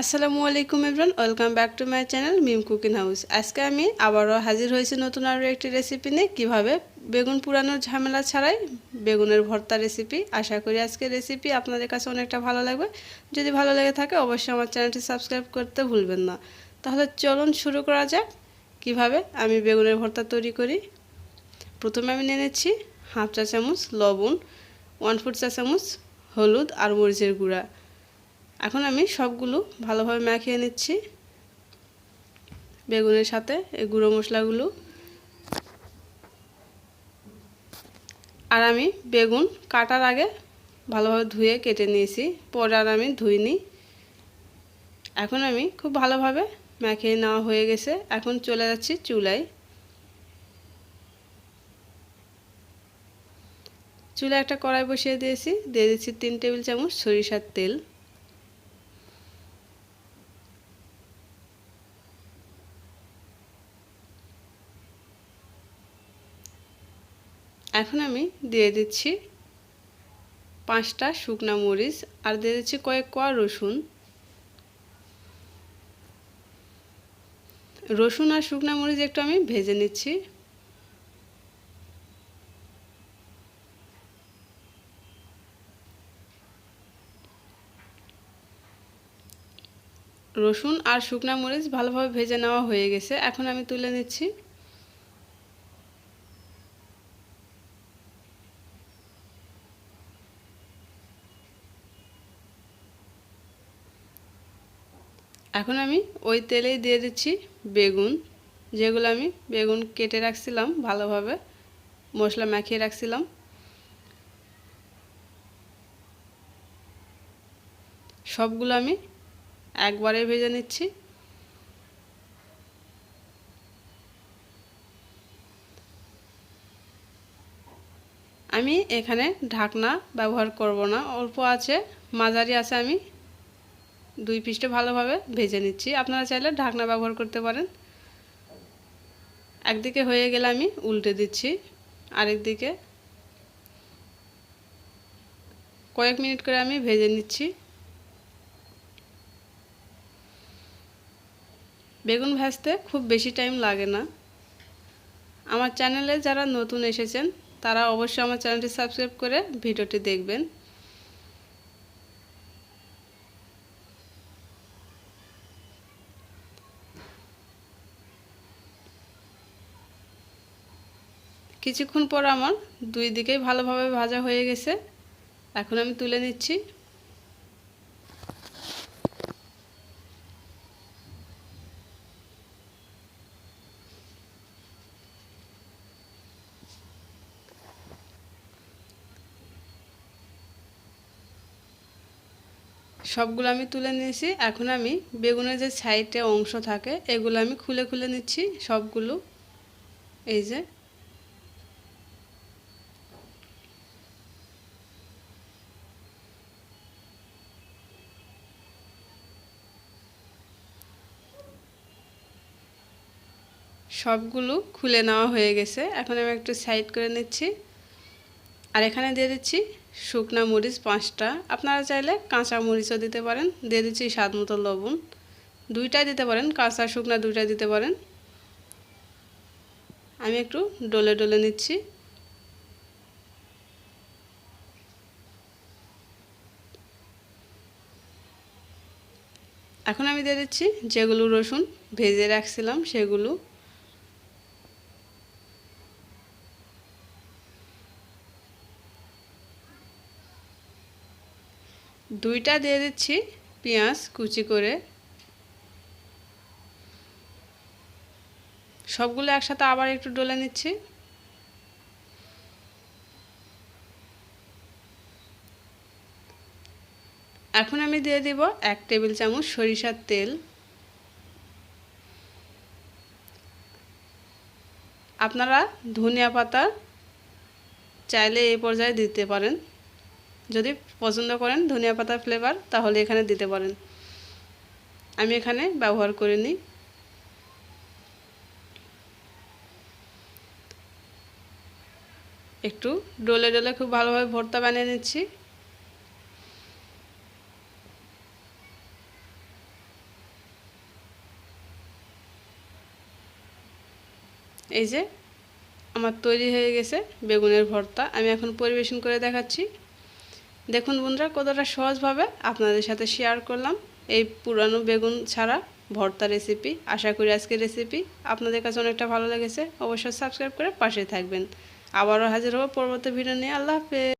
আসসালামু আলাইকুম everyone welcome back to my channel Mim cooking house আজকে আমি আবারও হাজির হয়েছি নতুন আরও একটি রেসিপি নিয়ে। কীভাবে বেগুন পুরানোর ঝামেলা ছাড়াই বেগুনের ভর্তা রেসিপি আশা করি আজকে রেসিপি আপনাদের কাছে অনেকটা ভালো লাগবে। যদি ভালো লেগে থাকে, অবশ্যই আমার চ্যানেলটি সাবস্ক্রাইব করতে ভুলবেন না। তাহলে চলুন শুরু করা যাক। কীভাবে আমি বেগুনের ভর্তা তৈরি করি? প্রথমে আমি নিয়ে নিচ্ছি হাফ চা চামচ লবণ ওয়ান ফুট চা চামচ হলুদ আর মরিচের গুঁড়া। এখন আমি সবগুলো ভালোভাবে মাখিয়ে নিচ্ছি। বেগুনের সাথে এই গুঁড়ো মশলাগুলো। আর আমি বেগুন কাটার আগে ভালোভাবে ধুয়ে কেটে নিয়েছি, পরে আর আমি ধুইনি। এখন আমি খুব ভালোভাবে মাখিয়ে নেওয়া হয়ে গেছে। এখন চলে যাচ্ছি চুলায়। চুলায় একটা কড়াই বসিয়ে দিয়েছি, দিয়ে দিচ্ছি তিন টেবিল চামচ সরিষার তেল। এখন আমি দিয়ে দিচ্ছি পাঁচটা শুকনা মরিচ আর দিয়ে দিচ্ছি কয়েক কোয়া রসুন। রসুন আর শুকনা মরিচ একটু আমি ভেজে নিচ্ছি। রসুন আর শুকনা মরিচ ভালোভাবে ভেজে নেওয়া হয়ে গেছে। এখন আমি তুলে নিচ্ছি এখন আমি ওই তেলেই দিয়ে দিচ্ছি বেগুন, যেগুলো আমি বেগুন কেটে রাখছিলাম ভালোভাবে, মশলা মাখিয়ে রাখছিলাম। সবগুলো আমি একবারে ভেজে নিচ্ছি। আমি এখানে ঢাকনা ব্যবহার করব না, অল্প আছে, মাঝারি আছে আমি দুই পিসটা ভালোভাবে ভেজে নিচ্ছি। আপনারা চাইলে ঢাকনা ব্যবহার করতে পারেন। একদিকে হয়ে গেলে আমি উল্টে দিচ্ছি আরেক দিকে কয়েক মিনিট করে আমি ভেজে নিচ্ছি। বেগুন ভাজতে খুব বেশি টাইম লাগে না। আমার চ্যানেলে যারা নতুন এসেছেন, তারা অবশ্যই আমার চ্যানেলটি সাবস্ক্রাইব করে ভিডিওটি দেখবেন। কিছুক্ষণ পর আমার দুই দিকেই ভালোভাবে ভাজা হয়ে গেছে। এখন আমি তুলে নিচ্ছি। সবগুলো আমি তুলে নিয়েছি। এখন আমি বেগুনের যে সাইডে অংশ থাকে, এগুলো আমি খুলে খুলে নিচ্ছি সবগুলো। এই যে। সবগুলো খুলে নেওয়া হয়ে গেছে। এখন আমি একটু সাইড করে নিচ্ছি। আর এখানে দিয়ে দিচ্ছি শুকনা মরিচ পাঁচটা। আপনারা চাইলে কাঁচা মরিচও দিতে পারেন। দিয়ে দিচ্ছি স্বাদ মতো লবণ। দুইটাই দিতে পারেন, কাঁচা শুকনা দুইটাই দিতে পারেন। আমি একটু ডলে ডলে নিচ্ছি। এখন আমি দিয়ে দিচ্ছি যেগুলো রসুন ভেজে রাখছিলাম সেগুলো। দুইটা দিয়ে দিচ্ছি পেঁয়াজ কুচি করে। সবগুলো একসাথে আবার একটু ডলে নিচ্ছি। এখন আমি দিয়ে দিব এক টেবিল চামচ সরিষার তেল। আপনারা ধনিয়া পাতা চাইলে এই পর্যায়ে দিতে পারেন। যদি পছন্দ করেন ধনিয়া পাতার ফ্লেভার তাহলে এখানে দিতে পারেন। আমি এখানে ব্যবহার করে নিই। একটু ডোলে ডোলে খুব ভালোভাবে ভর্তা বানিয়ে নিচ্ছি। এই যে আমার তৈরি হয়ে গেছে বেগুনের ভর্তা। আমি এখন পরিবেশন করে দেখাচ্ছি। দেখুন বন্ধুরা, কতটা সহজভাবে আপনাদের সাথে শেয়ার করলাম। এই পুরানো বেগুন ছাড়া ভর্তা রেসিপি আশা করি আজকের রেসিপি আপনাদের কাছে অনেকটা ভালো লেগেছে। অবশ্যই সাবস্ক্রাইব করে পাশে থাকবেন। আবারও হাজির হব পরবর্তী ভিডিও নিয়ে। আল্লাহ হাফেজ।